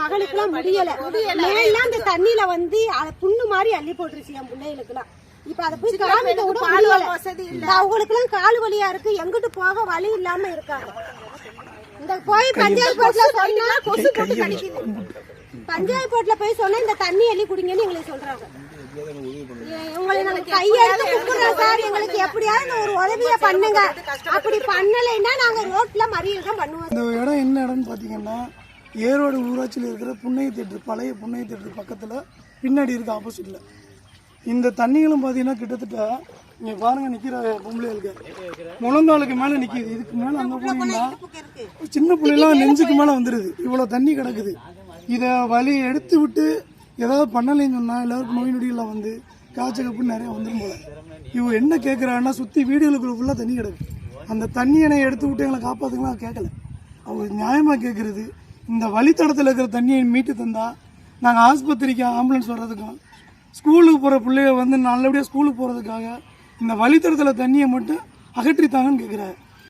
மகளுக்குலாம் முடியல. மேலாம் அந்த தண்ணியில வந்து அத புண்ணு மாதிரி அள்ளி போட்டுருச்சு என் பிள்ளைகளுக்குலாம் இப்ப அதை போய் காமிக்க கூட அவங்களுக்கு எல்லாம் கால் வலியா இருக்கு. எங்கிட்டு போக வழி இல்லாம இருக்காங்க. இந்த போய் பஞ்சாயத்து போர்ட்ல சொன்னா கொசு போட்டு கடிக்குது. பஞ்சாயத்து போர்ட்ல போய் சொன்னா இந்த தண்ணி அள்ளி குடிங்கன்னு எங்களுக்கு சொல்றாங்க. ஏ- உங்களை நாங்க கையெடுத்து கும்பிடுறோம் சார். எங்களுக்கு எப்படியாவது ஒரு உதவிய பண்ணுங்க. அப்படி பண்ணலைன்னா நாங்க ரோட்ல மறியல் தான் பண்ணுவோம். இந்த இடம் என்ன இடம்னு பார்த்தீங்கன்னா ஏரோடு ஊராட்சியில் இருக்கிற புன்னைய தேட்டர் பழைய புன்னைய தேட்டர் பக்கத்தில் பின்னாடி இருக்க ஆப்போசிட்டில் இந்த தண்ணிகளும் பார்த்தீங்கன்னா கிட்டத்தட்ட இங்கே பாருங்க நிற்கிற பொம்பளைகளுக்கு. முழங்காலுக்கு மேலே நிற்கிது இதுக்கு மேலே அங்கே போனீங்கன்னா சின்ன பிள்ளைலாம் நெஞ்சுக்கு மேலே வந்துடுது இவ்வளோ தண்ணி கிடக்குது. இதை வழி எடுத்து விட்டு ஏதாவது பண்ணலைன்னு சொன்னால் எல்லாருக்கும் நோய் நொடியெல்லாம் வந்து காய்ச்சல் கப்புன்னு நிறைய வந்துடும் போல. இவங்க என்ன கேட்குறாங்கன்னா சுற்றி வீடுகளுக்குள்ள ஃபுல்லாக தண்ணி கிடக்கு. அந்த தண்ணியை எடுத்து விட்டு எங்களை காப்பாற்றுக்கலாம் கேட்கல அவங்க நியாயமாக கேட்குறது இந்த வழித்தடத்தில் இருக்கிற தண்ணியை மீட்டு தந்தால் நாங்கள் ஆஸ்பத்திரிக்கு ஆம்புலன்ஸ் வர்றதுக்கும் ஸ்கூலுக்கு போகிற பிள்ளைய வந்து நல்லபடியாக ஸ்கூலுக்கு போகிறதுக்காக இந்த வழித்தடத்தில் தண்ணியை மட்டும் அகற்றித்தாங்கன்னு கேட்குறாரு